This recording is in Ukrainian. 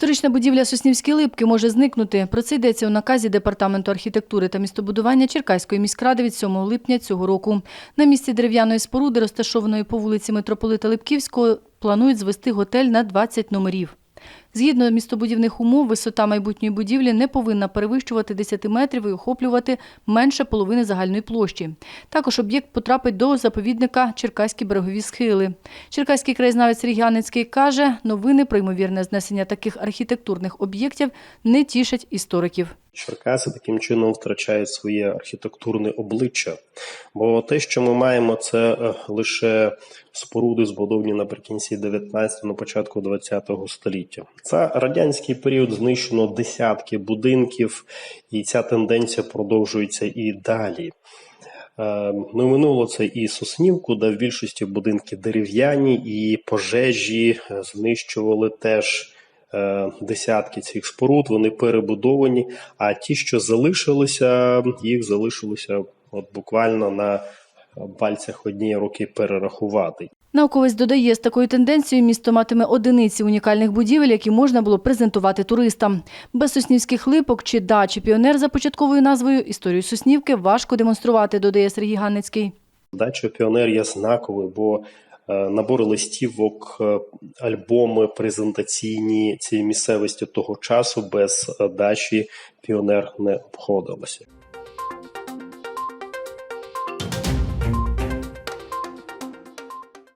Історична будівля Соснівські липки може зникнути. Про це йдеться у наказі Департаменту архітектури та містобудування Черкаської міськради від 7 липня цього року. На місці дерев'яної споруди, розташованої по вулиці Митрополита Липківського, планують звести готель на 20 номерів. Згідно містобудівних умов, висота майбутньої будівлі не повинна перевищувати 10 метрів і охоплювати менше половини загальної площі. Також об'єкт потрапить до заповідника Черкаські берегові схили. Черкаський краєзнавець Сергій Ганецький каже, новини про ймовірне знесення таких архітектурних об'єктів не тішать істориків. Черкаси таким чином втрачають своє архітектурне обличчя. Бо те, що ми маємо, це е, лише споруди, збудовані наприкінці 19 на початку 20 століття. За радянський період знищено десятки будинків, і ця тенденція продовжується і далі. Е, Ну, минуло це і Соснівку, де в більшості будинки дерев'яні, і пожежі е, знищували теж е, десятки цих споруд. Вони перебудовані. А ті, що залишилися, їх залишилося от буквально на пальцях однієї руки перерахувати. Науковець додає, з такою тенденцією місто матиме одиниці унікальних будівель, які можна було презентувати туристам. Без соснівських липок чи дачі піонер за початковою назвою історію Соснівки важко демонструвати, додає Сергій Ганницький. Дача Піонер є знаковою, бо е, набори листівок, е, альбоми презентаційні цієї місцевості того часу без дачі Піонер не обходилося.